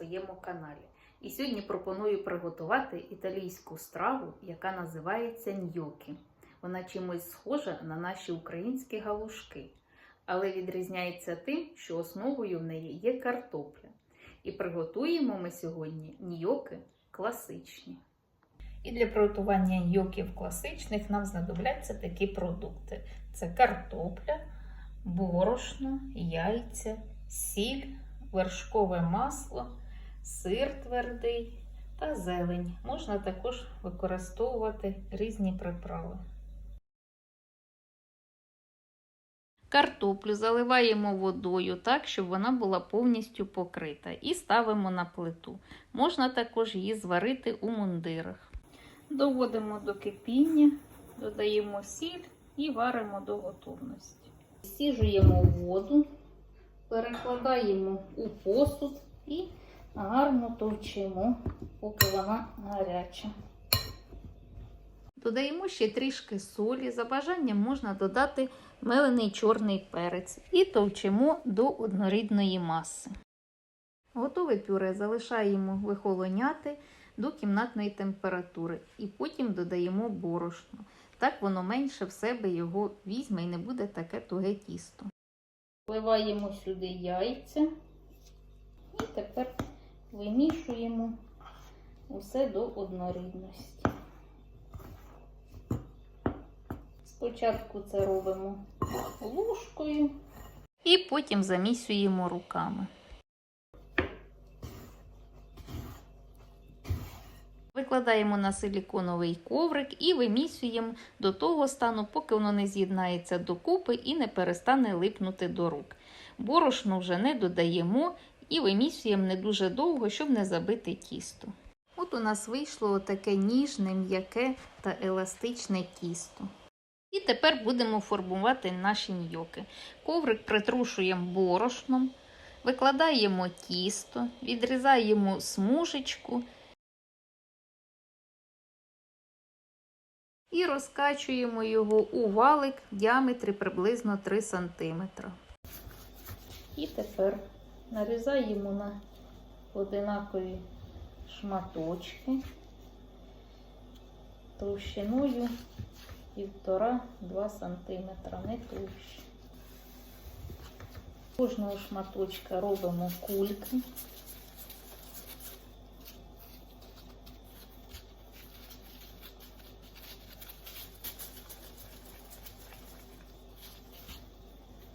моєму каналі. І сьогодні пропоную приготувати італійську страву, яка називається ньокі. Вона чимось схожа на наші українські галушки, але відрізняється тим, що основою в неї є картопля. І приготуємо ми сьогодні ньоки класичні. І для приготування ньоків класичних нам знадобляться такі продукти: це картопля, борошно, яйця, сіль, вершкове масло, сир твердий та зелень. Можна також використовувати різні приправи. Картоплю заливаємо водою так, щоб вона була повністю покрита, і ставимо на плиту. Можна також її зварити у мундирах. Доводимо до кипіння, додаємо сіль і варимо до готовності. Сіжуємо воду, перекладаємо у посуд і гарно товчимо, поки вона гаряча. Додаємо ще трішки солі. За бажанням можна додати мелений чорний перець і товчимо до однорідної маси. Готове пюре залишаємо вихолоняти до кімнатної температури і потім додаємо борошно. Так воно менше в себе його візьме і не буде таке туге тісто. Вливаємо сюди яйця і тепер вимішуємо усе до однорідності. Спочатку це робимо ложкою і потім замісюємо руками. Викладаємо на силіконовий коврик і вимісюємо до того стану, поки воно не з'єднається докупи і не перестане липнути до рук. Борошно вже не додаємо і вимісюємо не дуже довго, щоб не забити тісто. От у нас вийшло таке ніжне, м'яке та еластичне тісто. І тепер будемо формувати наші ньоки. Коврик притрушуємо борошном, викладаємо тісто, відрізаємо смужечку і розкачуємо його у валик в діаметрі приблизно 3 см. І тепер нарізаємо на одинакові шматочки товщиною 1,5-2 см, не товще. Кожного шматочка робимо кульки.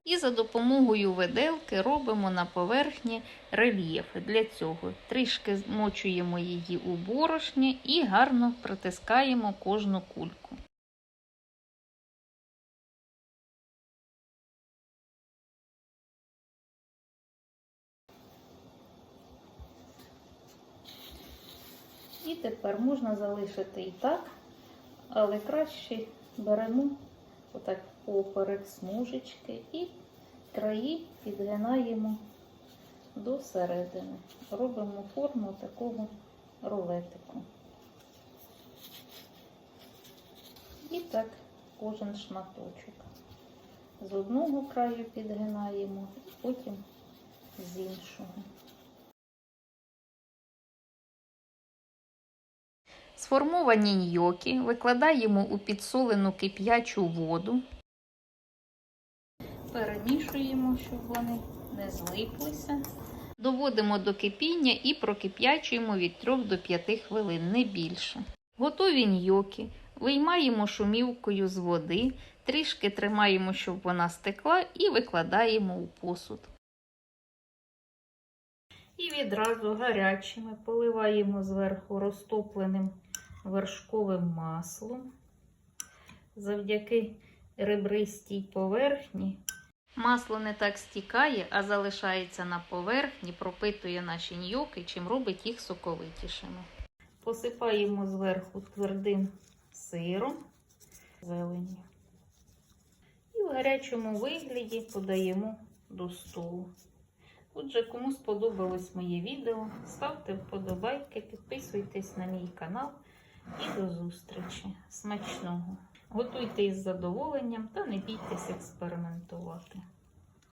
І за допомогою виделки робимо на поверхні рельєфи. Для цього трішки змочуємо її у борошні і гарно притискаємо кожну кульку. І тепер можна залишити і так, але краще беремо отак поперек смужечки і краї підгинаємо до середини. Робимо форму такого рулетику. І так кожен шматочок. З одного краю підгинаємо, потім з іншого. Сформовані ньокі викладаємо у підсолену кип'ячу воду. Перемішуємо, щоб вони не злиплися. Доводимо до кипіння і прокип'ячуємо від 3 до 5 хвилин, не більше. Готові ньокі. Виймаємо шумівкою з води, трішки тримаємо, щоб вона стекла, і викладаємо у посуд. І відразу гарячими поливаємо зверху розтопленим вершковим маслом. Завдяки ребристій поверхні. Масло не так стікає, а залишається на поверхні, пропитує наші ньоки, чим робить їх соковитішими. Посипаємо зверху твердим сиром, зеленню. І в гарячому вигляді подаємо до столу. Отже, кому сподобалось моє відео, ставте вподобайки, підписуйтесь на мій канал і до зустрічі. Смачного! Готуйте із задоволенням та не бійтесь експериментувати.